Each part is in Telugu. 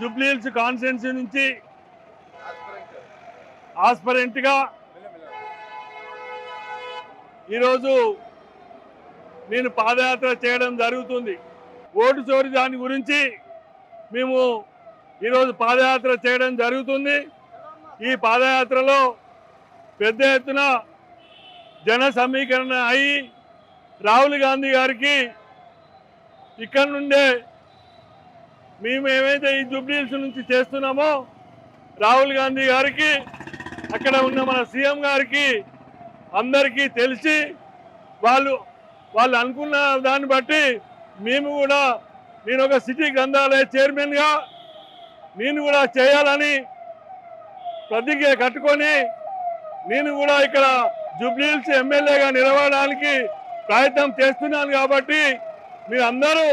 జూబ్లీహిల్స్ కాన్స్టిట్యున్సీ నుంచి ఆస్పరెంట్గా ఈరోజు నేను పాదయాత్ర చేయడం జరుగుతుంది. ఓటు చోరీ దాని గురించి మేము ఈరోజు పాదయాత్ర చేయడం జరుగుతుంది. ఈ పాదయాత్రలో పెద్ద ఎత్తున జన సమీకరణ అయి రాహుల్ గాంధీ గారికి ఇక్కడ నుండే మేము ఏమైతే ఈ జూబ్లీహిల్స్ నుంచి చేస్తున్నామో రాహుల్ గాంధీ గారికి అక్కడ ఉన్న మన సీఎం గారికి అందరికీ తెలిసి వాళ్ళు వాళ్ళు అనుకున్న దాన్ని బట్టి మేము కూడా నేను ఒక సిటీ గ్రంథాలయ చైర్మన్గా నేను కూడా చేయాలని ప్రతిజ్ఞ కట్టుకొని నేను కూడా ఇక్కడ జూబ్లీహిల్స్ ఎమ్మెల్యేగా నిలవడానికి ప్రయత్నం చేస్తున్నాను కాబట్టి మీరు అందరూ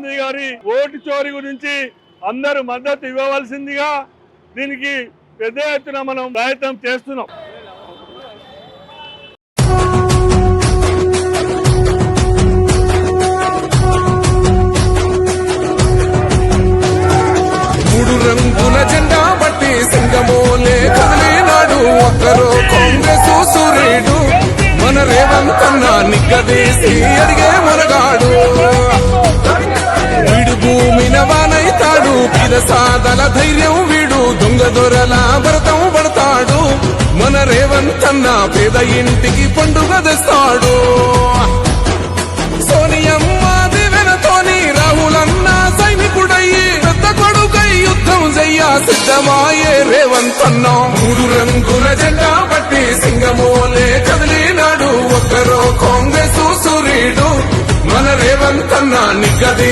గారి ఓటు చోరీ గురించి అందరూ మద్దతు ఇవ్వవలసిందిగా దీనికి పెద్ద ఎత్తున మనం ప్రయత్నం చేస్తున్నాం. ఇంటికి పండుగ తెస్తాడు. సోనియమ్మ దివెనతోని రాహులన్న సైనికుడయ్యి పెద్ద కొడుకై యుద్ధం చెయ్య సిద్ధమాయే రేవంత్ అన్న మూడు రంగుల జెండా పట్టి సింగమోలే కదిలినాడు. ఒక్కరో కాంగ్రెస్ సూర్యుడు మన రేవంత్ అన్న నిగ్గదీసి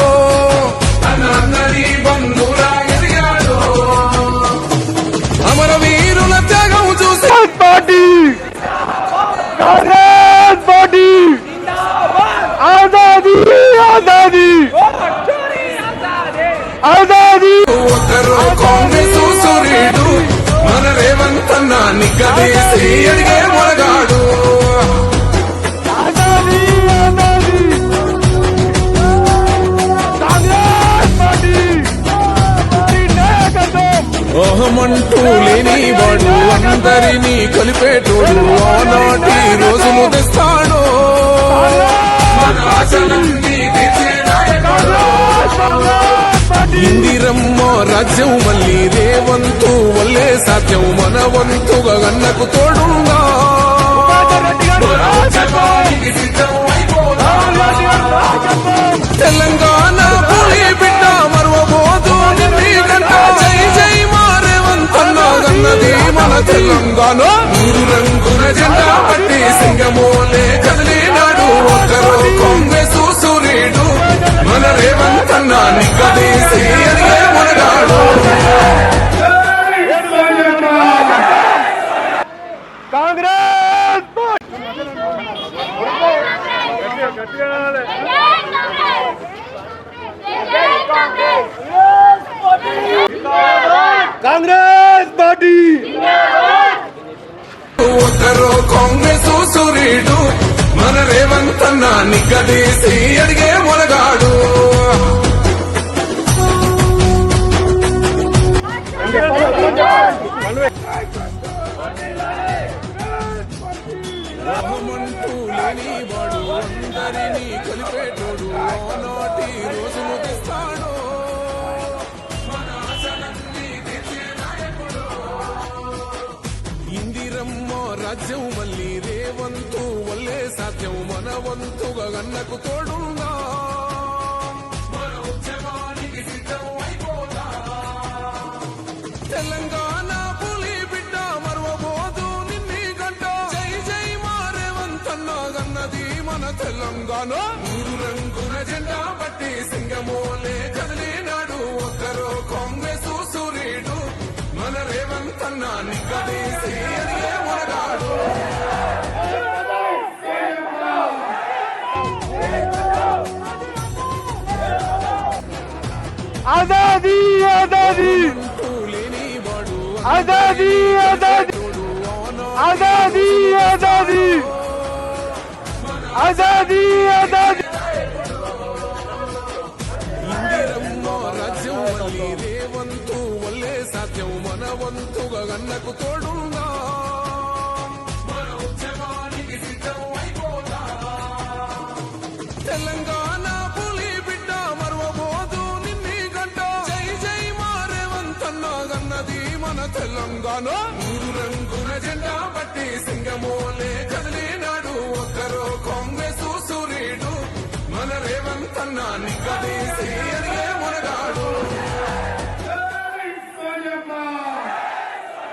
గది లేని వాడు అందరినీ కలిపేటోడు. ఆనాటి రోజులు తెస్తాడు. ఇందిరమ్మ రాజ్యం మళ్ళీ రేవంతు వల్లే సాధ్యం. మన వంతుగా గన్నకు తోడుందా? తెలంగాణ పులి బిడ్డ మరవబోదు నిన్నీకంట జై జై మారేవంతన్నదన్నది మన తెలంగాణ. మూడు రంగుల జెండా పట్టి సింగమో కన్నా నిగ్గదీసి అడిగే మొనగాడు రాహమంటూ లేని వాడు అందరినీ కలిపేటోడు నోటి రోజు తెస్తాడు రాజ్యం మళ్ళీ రేవంతు వల్లే సాధ్యం మన వంతుగా గన్నకు తోడుందా తెలంగాణ పులి బిడ్డ మరవబోదు నిన్ని గంట. జై జై మారేవంతన్న గన్నది మన తెలంగాణ. మూడు రంగుల జెండా పట్టి సింగమోలే కదిలినాడు. ఒక్కరో కాంగ్రెస్ సూర్యుడు మన రేవంతన్న నిగ్గదీసి ఆజాదీ ఆజాదీ అంటూ లేనివాడు ఆజాదీ ఆజాదీ తోడు ఆనాడు ఆజాదీ ఆజాదీ ఆజాదీ ఆజాదీ రేవంతు వల్లే సాధ్యం మన వంతుగా గన్నకు తోడుందా తెలంగాణ తెలంగాణ. మూడు రంగుల జెండా పట్టి సింగమో.